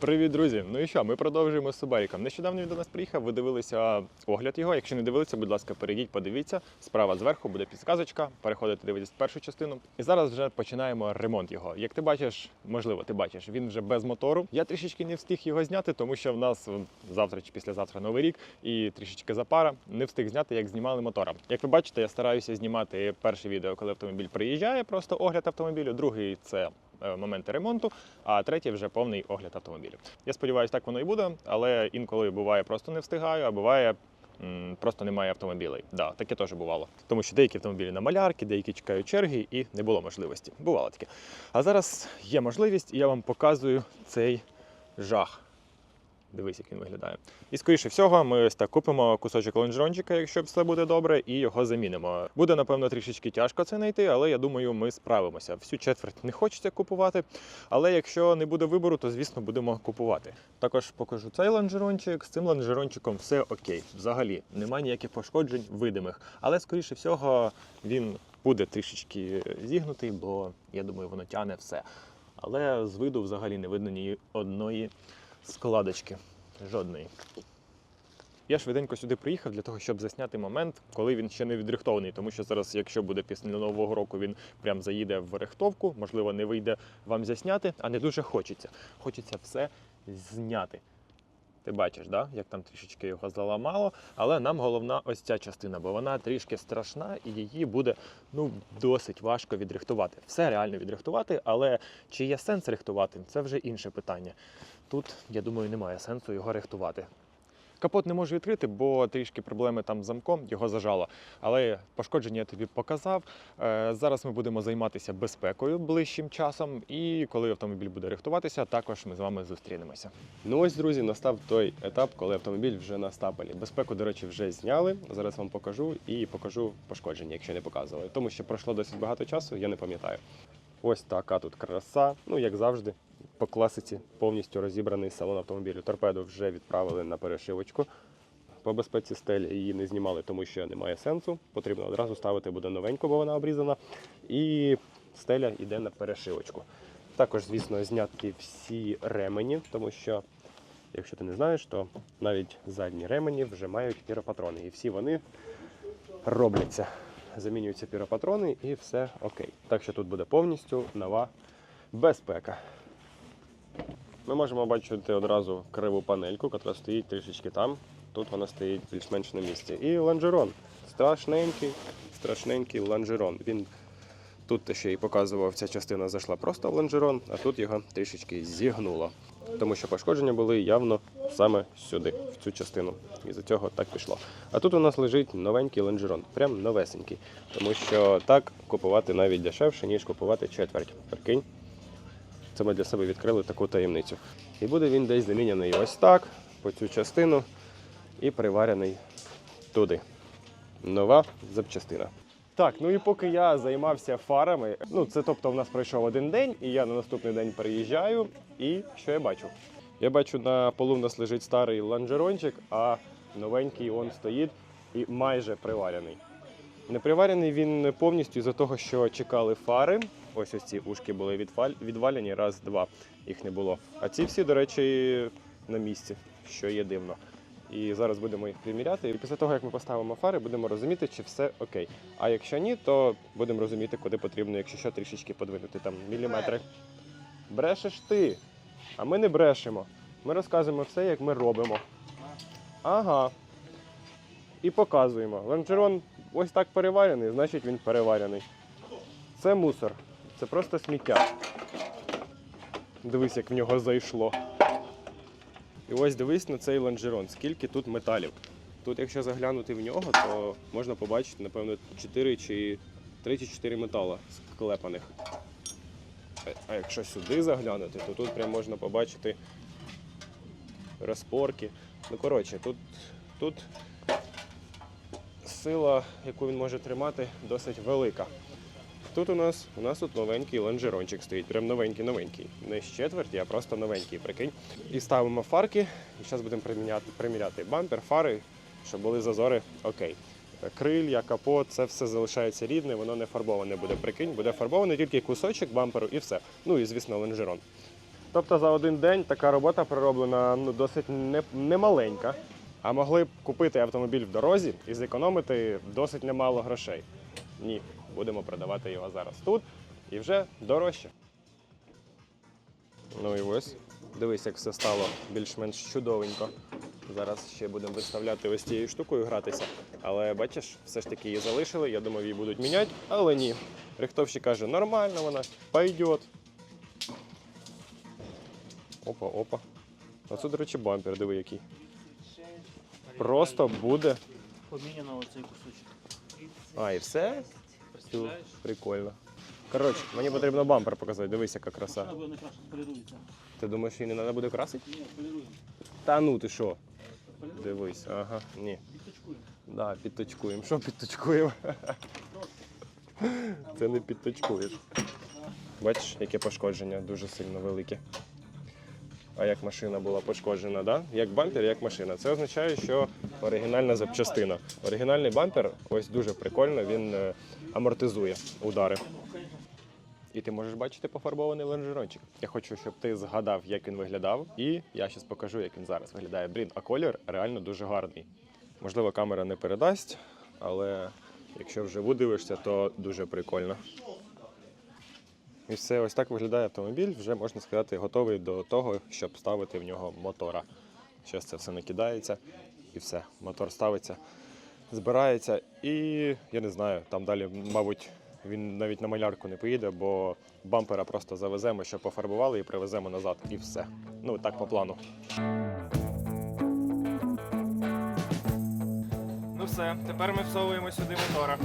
Привіт, друзі! Ну і що, ми продовжуємо з Субаріком. Нещодавно він до нас приїхав, ви дивилися огляд його. Якщо не дивилися, будь ласка, перейдіть, подивіться. Справа зверху буде підсказочка, переходите дивитись першу частину. І зараз вже починаємо ремонт його. Як ти бачиш, можливо, ти бачиш, він вже без мотору. Я трішечки не встиг його зняти, тому що в нас завтра чи післязавтра новий рік і трішечки запара. Не встиг зняти, як знімали мотора. Як ви бачите, я стараюся знімати перше відео, коли автомобіль приїжджає, просто огляд автомобілю. Другий це моменти ремонту, а третє вже повний огляд автомобілів. Я сподіваюся, так воно і буде, але інколи буває просто не встигаю, а буває. Просто немає автомобілей. Да, таке теж бувало. Тому що деякі автомобілі на малярки, деякі чекають черги і не було можливості. Бувало таке. А зараз є можливість, і я вам показую цей жах. Дивись, як він виглядає. І скоріше всього, ми ось так купимо кусочок лонжерончика, якщо все буде добре, і його замінимо. Буде, напевно, трішечки тяжко це знайти, але я думаю, ми справимося. Всю четверть не хочеться купувати. Але якщо не буде вибору, то звісно будемо купувати. Також покажу цей лонжерончик. З цим лонжерончиком все окей. Взагалі немає ніяких пошкоджень видимих. Але скоріше всього він буде трішечки зігнутий, бо я думаю, воно тягне все. Але з виду взагалі не видно ні одної складочки. Жодної. Я швиденько сюди приїхав для того, щоб засняти момент, коли він ще не відрихтований. Тому що зараз, якщо буде після нового року, він прям заїде в рихтовку, можливо, не вийде вам засняти, а не дуже хочеться. Хочеться все зняти. Ти бачиш, да? як там трішечки його заламало, але нам головна ось ця частина, бо вона трішки страшна і її буде ну, досить важко відрихтувати. Все реально відрихтувати, але чи є сенс рихтувати, це вже інше питання. Тут, я думаю, немає сенсу його рихтувати. Капот не можу відкрити, бо трішки проблеми там з замком, його зажало. Але пошкодження я тобі показав. Е, Зараз ми будемо займатися безпекою ближчим часом, і коли автомобіль буде рихтуватися, також ми з вами зустрінемося. Ну ось, друзі, настав той етап, коли автомобіль вже на стапелі. Безпеку, до речі, вже зняли. Зараз вам покажу і покажу пошкодження, якщо не показували. Тому що пройшло досить багато часу, я не пам'ятаю. Ось така тут краса. Ну, як завжди, по класиці повністю розібраний салон автомобілю. Торпеду вже відправили на перешивочку. По безпеці стель її не знімали, тому що немає сенсу. Потрібно одразу ставити буде новеньку, бо вона обрізана. І стеля йде на перешивочку. Також, звісно, знятки всі ремені, тому що, якщо ти не знаєш, то навіть задні ремені вже мають піропатрони. І всі вони робляться. Замінюються піропатрони і все окей. Так що тут буде повністю нова безпека. Ми можемо бачити одразу криву панельку, яка стоїть трішечки там. Тут вона стоїть більш-менш на місці. І лонжерон. Страшненький, страшненький лонжерон. Він тут ще й показував, ця частина зайшла просто в лонжерон, а тут його трішечки зігнуло. Тому що пошкодження були явно саме сюди, в цю частину. І за цього так пішло. А тут у нас лежить новенький лонжерон, прям новесенький. Тому що так купувати навіть дешевше, ніж купувати четверть. Прикинь. Це ми для себе відкрили таку таємницю. І буде він десь заміняний ось так, по цю частину, і приварений туди. Нова запчастина. Так, ну і поки я займався фарами, ну це тобто в нас пройшов один день, і я на наступний день приїжджаю. І що я бачу? Я бачу, на полу в нас лежить старий ланжерончик, а новенький он стоїть і майже приварений. Не приварений він повністю із-за того, що чекали фари. Ось ось ці ушки були відвал- відвалені, раз, два їх не було. А ці всі, до речі, на місці, що є дивно. І зараз будемо їх приміряти. І після того, як ми поставимо фари, будемо розуміти, чи все окей. А якщо ні, то будемо розуміти, куди потрібно, якщо що, трішечки подвинути там міліметри. Брешеш ти, а ми не брешемо. Ми розказуємо все, як ми робимо. Ага. І показуємо. Лонжерон ось так переварений, значить він переварений. Це мусор. Це просто сміття. Дивись, як в нього зайшло. І ось дивись на цей лонжерон, скільки тут металів. Тут, якщо заглянути в нього, то можна побачити, напевно, 4 чи 3 чи 4 метала склепаних. А- А якщо сюди заглянути, то тут прям можна побачити розпорки. Ну, коротше, тут, тут сила, яку він може тримати, досить велика. Тут у нас у нас тут новенький лонжерончик стоїть, прям новенький-новенький. Не з четверті, а просто новенький, прикинь. І ставимо фарки, і зараз будемо приміняти, приміряти бампер, фари, щоб були зазори окей. Крилья, капот, це все залишається рідне, воно не фарбоване буде. Прикинь, буде фарбоване тільки кусочок бамперу і все. Ну і звісно, лонжерон. Тобто за один день така робота пророблена ну, досить не, немаленька. А могли б купити автомобіль в дорозі і зекономити досить немало грошей. Ні, будемо продавати його зараз тут і вже дорожче. Ну і ось, дивись, як все стало більш-менш чудовенько. Зараз ще будемо виставляти ось цією штукою гратися. Але бачиш, все ж таки її залишили. Я думав, її будуть міняти, але ні. Рихтовщик каже, нормально вона, пойдет. Опа, опа. Оце, до речі, бампер, диви який. Просто буде. Поміняно оцей кусочок. А, і все? Представляєш? Прикольно. Коротше, мені потрібно бампер показати. Дивись, яка краса. Ти думаєш, її не треба буде красити? Ні, поліруємо. Та ну ти що? Дивись, ага, ні. Підточкуємо. Да, підточкуємо. Що підточкуємо? Це не підточкуєш. Бачиш, яке пошкодження дуже сильно велике. А як машина була пошкоджена, да? як бампер, як машина. Це означає, що оригінальна запчастина. Оригінальний бампер ось дуже прикольно, він е, амортизує удари. І ти можеш бачити пофарбований лонжерончик. Я хочу, щоб ти згадав, як він виглядав, і я зараз покажу, як він зараз виглядає. Блін, а колір реально дуже гарний. Можливо, камера не передасть, але якщо вживу дивишся, то дуже прикольно. І все, ось так виглядає автомобіль. Вже можна сказати, готовий до того, щоб ставити в нього мотора. Зараз це все накидається і все. Мотор ставиться, збирається, і я не знаю, там далі, мабуть, він навіть на малярку не поїде, бо бампера просто завеземо, що пофарбували і привеземо назад, і все. Ну так по плану. Ну все, тепер ми всовуємо сюди мотора.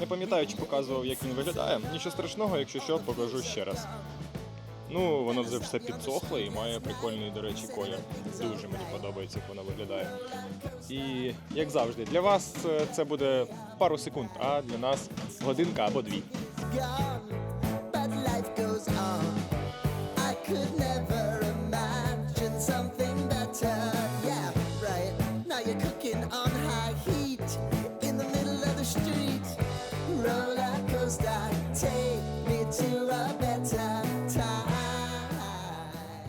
Не пам'ятаю, чи показував, як він виглядає. Нічого страшного, якщо що, покажу ще раз. Ну, воно вже все підсохло і має прикольний, до речі, колір. Дуже мені подобається, як воно виглядає. І як завжди, для вас е, це буде пару секунд, а для нас годинка або дві.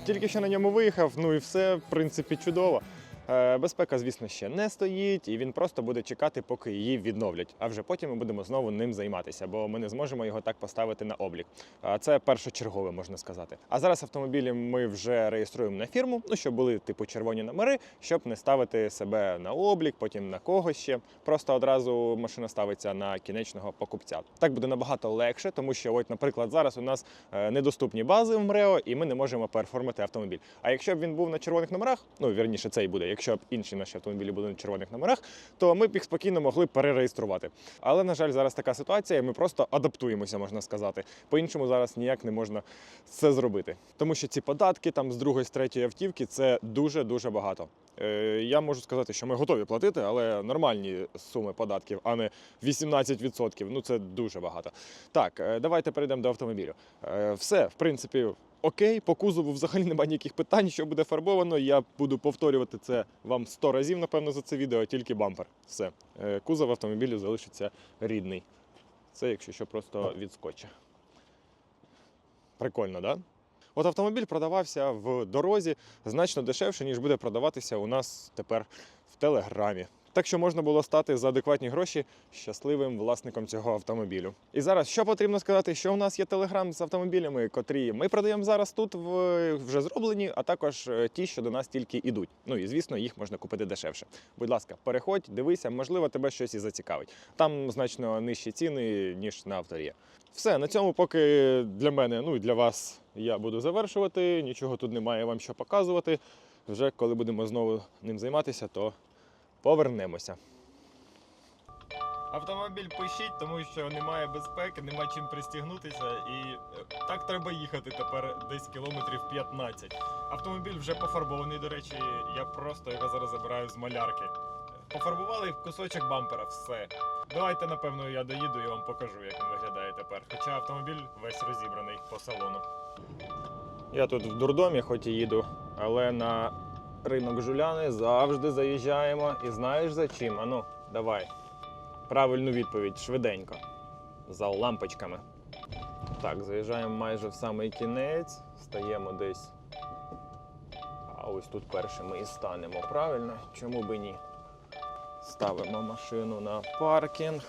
Тільки що на ньому виїхав, ну і все, в принципі, чудово. Е, Безпека, звісно, ще не стоїть, і він просто буде чекати, поки її відновлять. А вже потім ми будемо знову ним займатися, бо ми не зможемо його так поставити на облік. Це першочергове, можна сказати. А зараз автомобілі ми вже реєструємо на фірму, ну щоб були типу червоні номери, щоб не ставити себе на облік, потім на когось ще. Просто одразу машина ставиться на кінечного покупця. Так буде набагато легше, тому що, от, наприклад, зараз у нас е, недоступні бази в МРЕО, і ми не можемо переформити автомобіль. А якщо б він був на червоних номерах, ну вірніше, цей буде. Якщо б інші наші автомобілі були на червоних номерах, то ми б їх спокійно могли перереєструвати. Але на жаль, зараз така ситуація, і ми просто адаптуємося, можна сказати. По-іншому зараз ніяк не можна це зробити, тому що ці податки там з другої, з третьої автівки це дуже дуже багато. Е, я можу сказати, що ми готові платити, але нормальні суми податків, а не 18%. Ну це дуже багато. Так, е, давайте перейдемо до автомобілю. Е, Все, в принципі, окей. По кузову взагалі немає ніяких питань, що буде фарбовано. Я буду повторювати це вам 100 разів, напевно, за це відео, тільки бампер. Все. Е, Кузов автомобілю залишиться рідний. Це, якщо що, просто відскоче. Прикольно, так? Да? От автомобіль продавався в дорозі значно дешевше, ніж буде продаватися у нас тепер в Телеграмі. Так що можна було стати за адекватні гроші щасливим власником цього автомобілю. І зараз що потрібно сказати, що у нас є телеграм з автомобілями, котрі ми продаємо зараз тут в вже зроблені, а також е, ті, що до нас тільки йдуть. Ну і звісно, їх можна купити дешевше. Будь ласка, переходь, дивися, можливо, тебе щось і зацікавить. Там значно нижчі ціни ніж на авторі. Все на цьому, поки для мене, ну і для вас я буду завершувати. Нічого тут немає вам що показувати. Вже коли будемо знову ним займатися, то повернемося. Автомобіль пишіть, тому що немає безпеки, нема чим пристігнутися, і е, так треба їхати тепер десь кілометрів 15. Автомобіль вже пофарбований, до речі, я просто його зараз забираю з малярки. Пофарбували кусочок бампера, все. Давайте, напевно, я доїду і вам покажу, як він виглядає тепер. Хоча автомобіль весь розібраний по салону. Я тут в дурдомі, хоч і їду, але на ринок Жуляни завжди заїжджаємо. І знаєш за чим? Ану, давай. Правильну відповідь швиденько. За лампочками. Так, заїжджаємо майже в самий кінець, стаємо десь. А ось тут перше ми і станемо, правильно? Чому би ні? Ставимо машину на паркінг.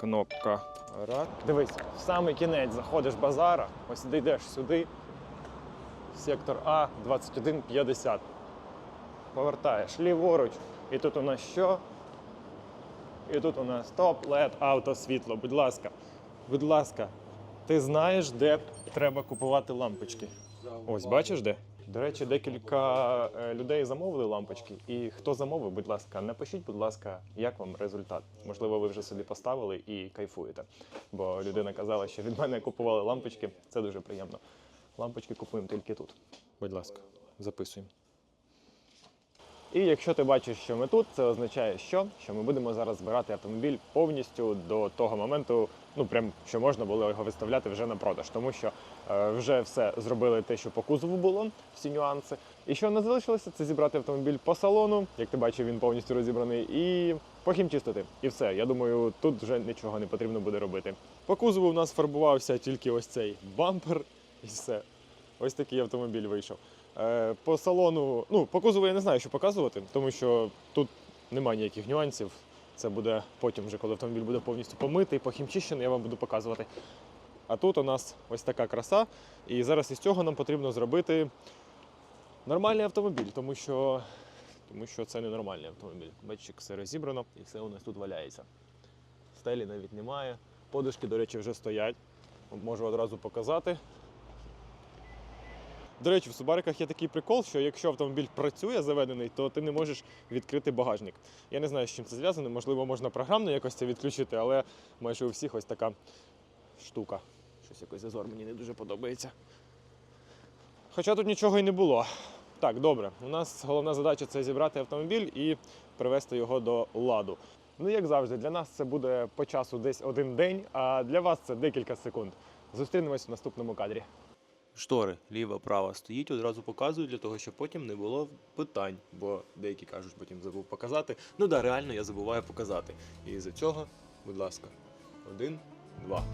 Кнопка рад. Дивись, в самий кінець заходиш базара, ось ти йдеш сюди. Сектор А 2150. Повертаєш ліворуч. І тут у нас що? І тут у нас топ, LED, авто, світло. Будь ласка, будь ласка, ти знаєш, де треба купувати лампочки? Ось бачиш де? До речі, декілька е, людей замовили лампочки. І хто замовив, будь ласка, напишіть, будь ласка, як вам результат. Можливо, ви вже собі поставили і кайфуєте. Бо людина казала, що від мене купували лампочки. Це дуже приємно. Лампочки купуємо тільки тут. Будь ласка, записуємо. І якщо ти бачиш, що ми тут, це означає, що? Що ми будемо зараз збирати автомобіль повністю до того моменту, ну прям що можна було його виставляти вже на продаж, тому що е, вже все зробили те, що по кузову було, всі нюанси. І що не залишилося, це зібрати автомобіль по салону. Як ти бачив, він повністю розібраний, і похімчистити. І все. Я думаю, тут вже нічого не потрібно буде робити. По кузову у нас фарбувався тільки ось цей бампер, і все. Ось такий автомобіль вийшов. Е, По салону, ну, по кузову я не знаю, що показувати, тому що тут немає ніяких нюансів. Це буде потім, вже коли автомобіль буде повністю помитий, похімчищений, я вам буду показувати. А тут у нас ось така краса. І зараз із цього нам потрібно зробити нормальний автомобіль, тому що, тому що це не нормальний автомобіль. Бачиш, все розібрано і все у нас тут валяється. Стелі навіть немає. Подушки, до речі, вже стоять. Можу одразу показати. До речі, в субариках є такий прикол, що якщо автомобіль працює заведений, то ти не можеш відкрити багажник. Я не знаю, з чим це зв'язано. Можливо, можна програмно якось це відключити, але майже у всіх ось така штука. Щось якось зазор мені не дуже подобається. Хоча тут нічого і не було. Так, добре. У нас головна задача це зібрати автомобіль і привести його до ладу. Ну, як завжди, для нас це буде по часу десь один день, а для вас це декілька секунд. Зустрінемось в наступному кадрі. Штори ліва-права стоїть, одразу показую для того, щоб потім не було питань. Бо деякі кажуть, потім забув показати. Ну да, реально я забуваю показати. І за цього, будь ласка, один, два.